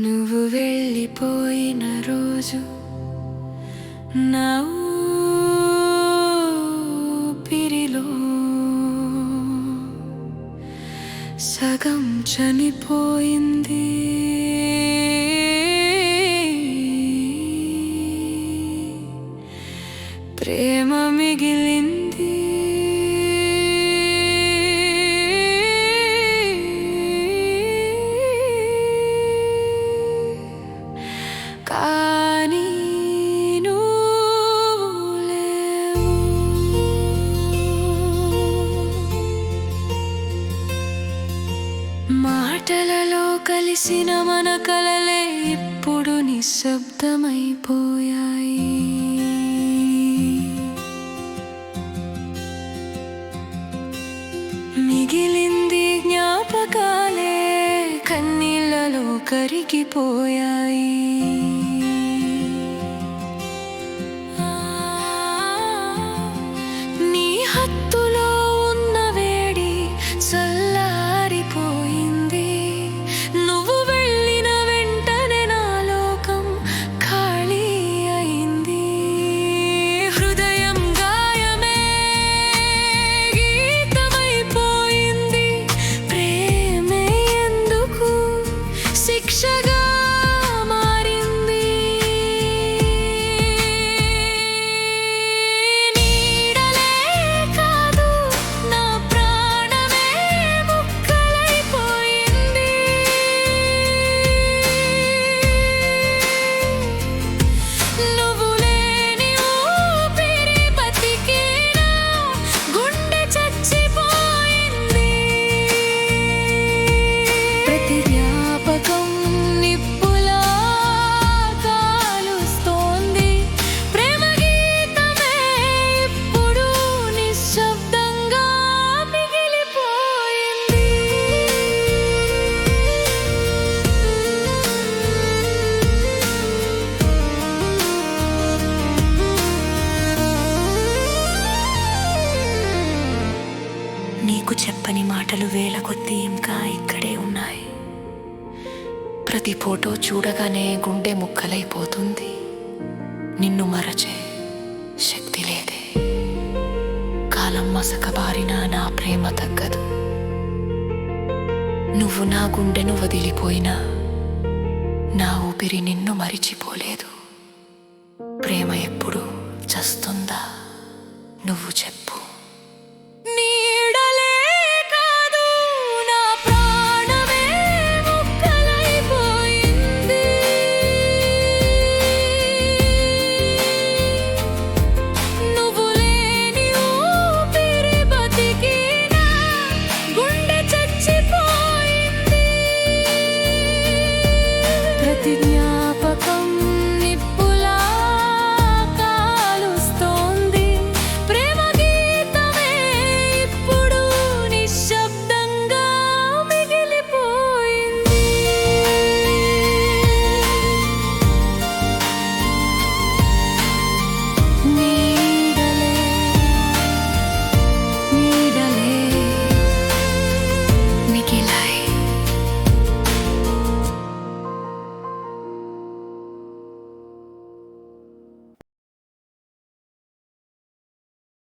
నువ్వు వెళ్ళిపోయిన రోజు నా ఊపిరిలో సగం చనిపోయింది. ప్రేమ మిగిలింది. మాటలలో కలిసిన మన కలలే ఇప్పుడు నిశ్శబ్దమైపోయాయి. మిగిలింది జ్ఞాపకాలే కన్నీళ్ళలో కరిగిపోయాయి. నీకు చెప్పని మాటలు వేల కొద్దీ ఇంకా ఇక్కడే ఉన్నాయి. ప్రతి ఫోటో చూడగానే గుండె ముక్కలైపోతుంది. నిన్ను మరచే శక్తి లేదే. కాలం మసకబారిన నా ప్రేమ తగ్గదు. నువ్వు నా గుండెను వదిలిపోయినా నా ఊపిరి నిన్ను మరిచిపోలేదు. ప్రేమ ఎప్పుడు చస్తుందా? నువ్వు చెప్పు.